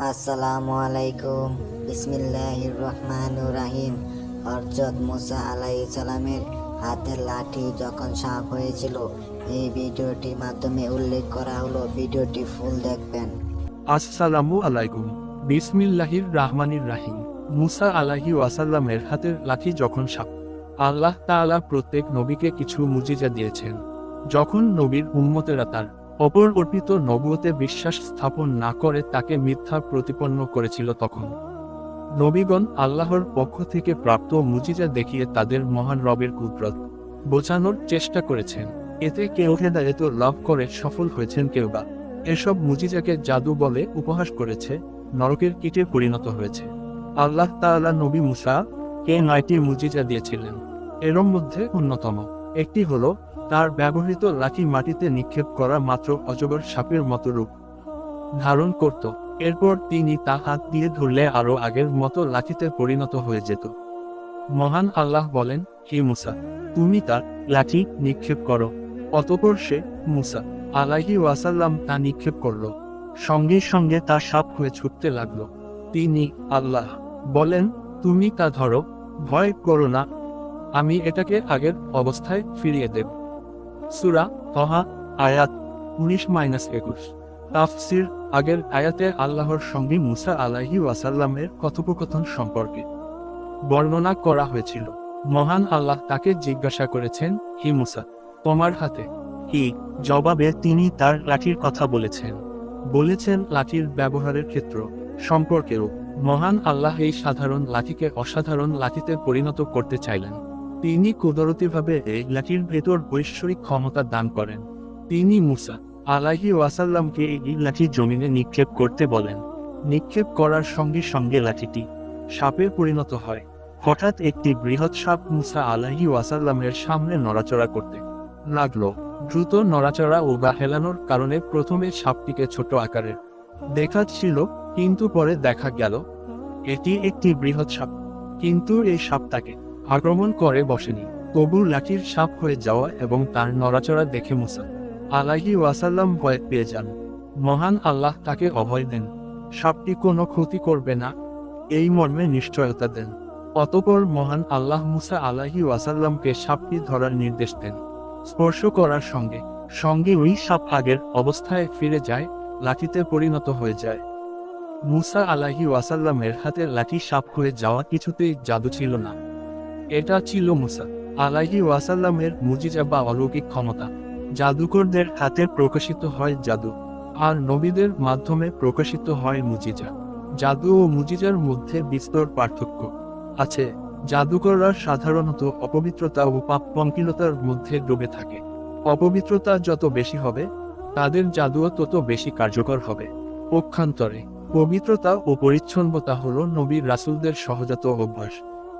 আসসালামু আলাইকুম বিসমিল্লাহির রহমানুর রাহিম হরজত মুসা আলাইহিস সালামের হাতের লাঠি যখন সাপ হয়েছিল, এই ভিডিওটির মাধ্যমে উল্লেখ করা হলো, ভিডিওটি ফুল দেখবেন। আসসালামু আলাইকুম বিসমিল্লাহির রাহমানির রাহিম মুসা আলাহি ওয়াসাল্লামের হাতের লাঠি যখন সাপ আল্লাহ তাআলা প্রত্যেক নবীকে কিছু মুজিজা দিয়েছেন। যখন নবীর উম্মতেরা তার অপর অর্পিত নবুয়তে বিশ্বাস স্থাপন না করে তাকে মিথ্যা প্রতিপন্ন করেছিল তখন। নবীগণ আল্লাহর পক্ষ থেকে প্রাপ্ত মুজিজা দেখিয়ে তাদের মহান রবের কুদরত বোঝানোর চেষ্টা করেছেন। এতে কেউ হেদায়েত লাভ করে সফল হয়েছেন কেউ বা। এসব মুজিজাকে জাদু বলে উপহাস করেছে, নরকের কীটে পরিণত হয়েছে। আল্লাহ তাআলা নবী মুসা কে নয়টি মুজিজা দিয়েছিলেন। এর মধ্যে অন্যতম। একটি হলো তার ব্যবহৃত লাঠি মাটিতে নিক্ষেপ করা মাত্র অজগর সাপের মতো রূপ। ধারণ করত। এরপর তিনি তা হাত দিয়ে ধরলে আরও আগের মতো লাঠিতে পরিণত হয়ে যেত। মহান আল্লাহ বলেন, হে মুসা, তুমি তার লাঠি নিক্ষেপ করো। অতপর সে মুসা আলাহি ওয়াসাল্লাম তা নিক্ষেপ করল। সঙ্গে সঙ্গে তা সাপ হয়ে ছুটতে লাগল। তিনি আল্লাহ বলেন, তুমি তা ধরো, ভয় করো না। আমি এটাকে আগের অবস্থায় ফিরিয়ে দেব। সুরা তহা, আয়াত উনিশ মাইনাস একুশ। তাফসির আগের আয়াতে আল্লাহর সঙ্গে মুসা আলাহি ওয়াসাল্লামের কথোপকথন সম্পর্কে বর্ণনা করা হয়েছিল। মহান আল্লাহ তাকে জিজ্ঞাসা করেছেন, হি মুসা, তোমার হাতে কি জবাবে তিনি তার লাঠির কথা বলেছেন? বলেছেন লাঠির ব্যবহারের ক্ষেত্র সম্পর্কেও। মহান আল্লাহ এই সাধারণ লাঠিকে অসাধারণ লাঠিতে পরিণত করতে চাইলেন। তিনি কুদরতিভাবে এই লাঠির ভেতর ঐশ্বরিক ক্ষমতা দান করেন। তিনি মুসা আলাহি ওয়াসাল্লামকে এই লাঠি জমিনে নিক্ষেপ করতে বলেন। নিক্ষেপ করার সঙ্গে সঙ্গে লাঠিটি সাপে পরিণত হয়। হঠাৎ একটি বৃহৎ সাপ মুসা আলাহি ওয়াসাল্লামের সামনে নড়াচড়া করতে লাগল। দ্রুত নড়াচড়া ও বা হেলানোর কারণে প্রথমে সাপটিকে ছোট আকারের দেখাচ্ছিল কিন্তু পরে দেখা গেল, এটি একটি বৃহৎ সাপ। কিন্তু এই সাপ তাকে আক্রমণ করে বসেনি। তবু লাঠির সাপ হয়ে যাওয়া এবং তার নড়াচড়া দেখে মুসা আলাহি ওয়াসাল্লাম ভয় পেয়ে যান। মহান আল্লাহ তাকে অভয় দেন। সাপটি কোনো ক্ষতি করবে না। এই মর্মে নিশ্চয়তা দেন। অতপর মহান আল্লাহ মুসা আলাহি ওয়াসাল্লামকে সাপটি ধরার নির্দেশ দেন। স্পর্শ করার সঙ্গে সঙ্গে ওই সাপ আগের অবস্থায় ফিরে যায়, লাঠিতে পরিণত হয়ে যায়। মুসা আলাহি ওয়াসাল্লামের হাতে লাঠি সাপ হয়ে যাওয়া কিছুতেই জাদু ছিল না। এটা ছিল মুসা। আলাহি ওয়াসাল্লামের মুজিজা বা অলৌকিক ক্ষমতা। জাদুকরদের হাতে প্রকাশিত হয় জাদু, আর নবীদের মাধ্যমে প্রকাশিত হয় মুজিজা। জাদু ও মুজিজার মধ্যে বিস্তর পার্থক্য আছে। জাদুকররা সাধারণত অপবিত্রতা ও পাপ পঙ্কিলতার মধ্যে ডুবে থাকে। অপবিত্রতা যত বেশি হবে, তাদের জাদুও তত বেশি কার্যকর হবে। পক্ষান্তরে, পবিত্রতা ও পরিচ্ছন্নতা হল নবীর রাসূলদের সহজাত অভ্যাস।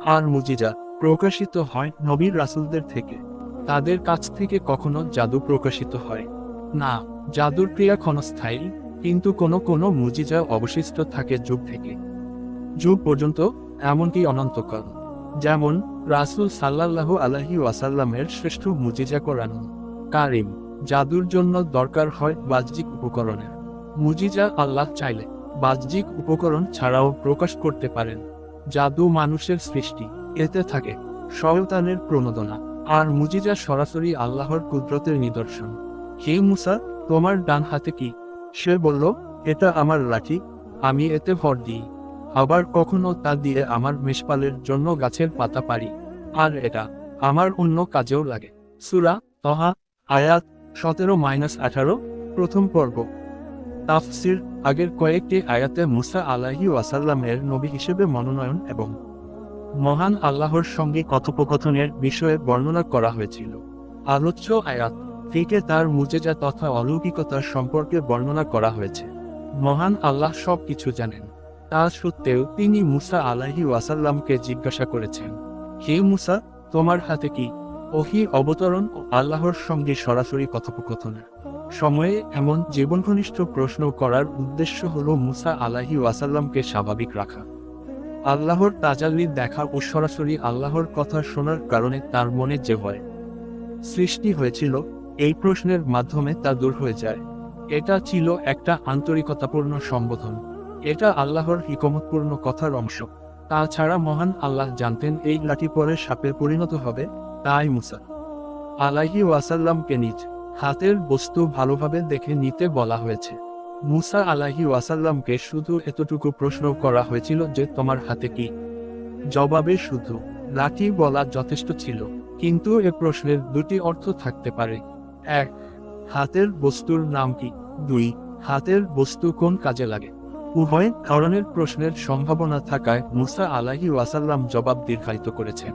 আর মুজিজা প্রকাশিত হয় নবীর রাসূলদের থেকে। তাদের কাছ থেকে কখনো জাদু প্রকাশিত হয়। না, জাদুর ক্রিয়া ক্ষণস্থায়ী, কিন্তু কোনো কোনো মুজিজা অবশিষ্ট থাকে যুগ থেকে। যুগ পর্যন্ত এমনকি অনন্তকাল। যেমন, রাসূল সাল্লাল্লাহু আলাইহি ওয়াসাল্লামের শ্রেষ্ঠ মুজিজা কোরআন, কারিম, জাদুর জন্য দরকার হয় বাহ্যিক উপকরণের। মুজিজা আল্লাহ চাইলে বাহ্যিক উপকরণ ছাড়াও প্রকাশ করতে পারেন। জাদু মানুষের সৃষ্টি। এতে থাকে শয়তানের প্রণোদনা আর মুজিজা সরাসরি আল্লাহর কুদরতের নিদর্শন। হে মুসা, তোমার ডান হাতে কি? সে বলল, এটা আমার লাঠি, আমি এতে ভর দিই। আবার কখনো তা দিয়ে আমার মেষপালের জন্য গাছের পাতা পারি আর এটা আমার অন্য কাজেও লাগে। সুরা তহা, আয়াত সতেরো মাইনাস আঠারো, প্রথম পর্ব। তাফসির আগের কয়েকটি আয়াতে মুসা আলাহি ওয়াসাল্লামের নবী হিসেবে মনোনয়ন এবং মহান আল্লাহর সঙ্গে কথোপকথনের বিষয়ে বর্ণনা করা হয়েছিল। আলোচ্য আয়াত থেকে তার মুজেজা তথা অলৌকিকতার সম্পর্কে বর্ণনা করা হয়েছে। মহান আল্লাহ সব কিছু জানেন। তা সত্ত্বেও তিনি মুসা আলাহি ওয়াসাল্লামকে জিজ্ঞাসা করেছেন, হে মুসা, তোমার হাতে কি ওহি অবতরণ ও আল্লাহর সঙ্গে সরাসরি কথোপকথনের সময়ে এমন জীবনঘনিষ্ঠ প্রশ্ন করার উদ্দেশ্য হল মুসা আলাহি ওয়াসাল্লামকে স্বাভাবিক রাখা। আল্লাহর তাজাল্লির দেখা ও সরাসরি আল্লাহর কথা শোনার কারণে তার মনে যে ভয় সৃষ্টি হয়েছিল, এই প্রশ্নের মাধ্যমে তা দূর হয়ে যায়। এটা ছিল একটা আন্তরিকতাপূর্ণ সম্বোধন। এটা আল্লাহর হিকমতপূর্ণ কথার অংশ। তাছাড়া মহান আল্লাহ জানতেন এই লাঠি পরে সাপে পরিণত হবে, তাই মুসা আলাহি ওয়াসাল্লামকে নিজ হাতের বস্তু ভালোভাবে দেখে নিতে বলা হয়েছে। মুসা আলাহি ওয়াসাল্লামকে শুধু এতটুকু প্রশ্ন করা হয়েছিল যে তোমার হাতে কি? জবাবে শুধু, লাঠি বলা যথেষ্ট ছিল, কিন্তু এ প্রশ্নের দুটি অর্থ থাকতে পারে। এক, হাতের বস্তুর নাম কি? দুই, হাতের বস্তু কোন কাজে লাগে? উভয় ধরনের প্রশ্নের সম্ভাবনা থাকায় মুসা আলাহি ওয়াসাল্লাম জবাব দীর্ঘায়িত করেছেন।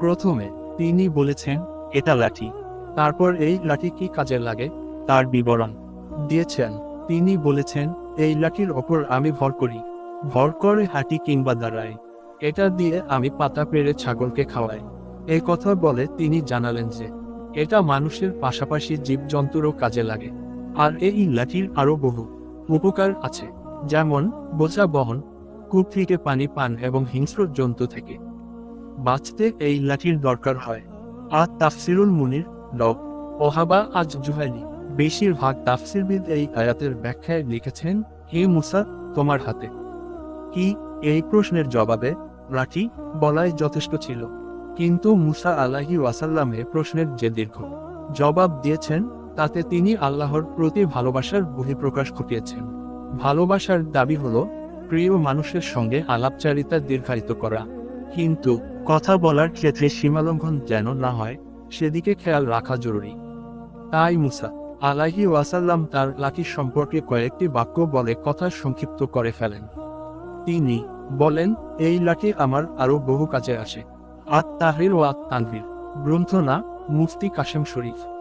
প্রথমে, তিনি বলেছেন, এটা লাঠি। তারপর, এই লাঠি কি কাজে লাগে? তার বিবরণ দিয়েছেন তিনি বলেছেন, এই লাঠির ওপর আমি ভর করি। ভর করে হাঁটি কিংবা দাঁড়াই। এটা দিয়ে আমি পাতা পেরে ছাগলকে খাওয়াই। এই কথা বলে তিনি জানালেন যে, এটা মানুষের পাশাপাশি জীবজন্তুরও কাজে লাগে। আর এই লাঠির আরও বহু উপকার আছে। যেমন, বোঝা বহন, কূপ থেকে পানি পান এবং হিংস্র জন্তু থেকে বাঁচতে এই লাঠির দরকার হয়। আর তাফসিরুল মুনির ল ওহাবা আজ জুহাইলি। বেশিরভাগ তাফসিরবিদ এই আয়াতের ব্যাখ্যায় লিখেছেন, হে মুসা, তোমার হাতে। কি এই প্রশ্নের জবাবে লাঠি বলাই যথেষ্ট ছিল। কিন্তু মুসা আলাহি ওয়াসাল্লামে প্রশ্নের যে দীর্ঘ জবাব দিয়েছেন, তাতে তিনি আল্লাহর প্রতি ভালোবাসার বহিঃপ্রকাশ ঘটিয়েছেন। ভালোবাসার দাবি হলো প্রিয় মানুষের সঙ্গে আলাপচারিতা দীর্ঘায়িত করা। কিন্তু কথা বলার ক্ষেত্রে সীমালঙ্ঘন যেন না হয়, সেদিকে খেয়াল রাখা জরুরি। তাই মুসা আলাহি ওয়াসাল্লাম তার লাকি সম্পর্কে কয়েকটি বাক্য বলে কথা সংক্ষিপ্ত করে ফেলেন। তিনি বলেন, এই লাঠি আমার আরও বহু কাজে আসে। আত তাহরির ও আত তানভীর গ্রন্থনা মুফতি কাশেম শরীফ।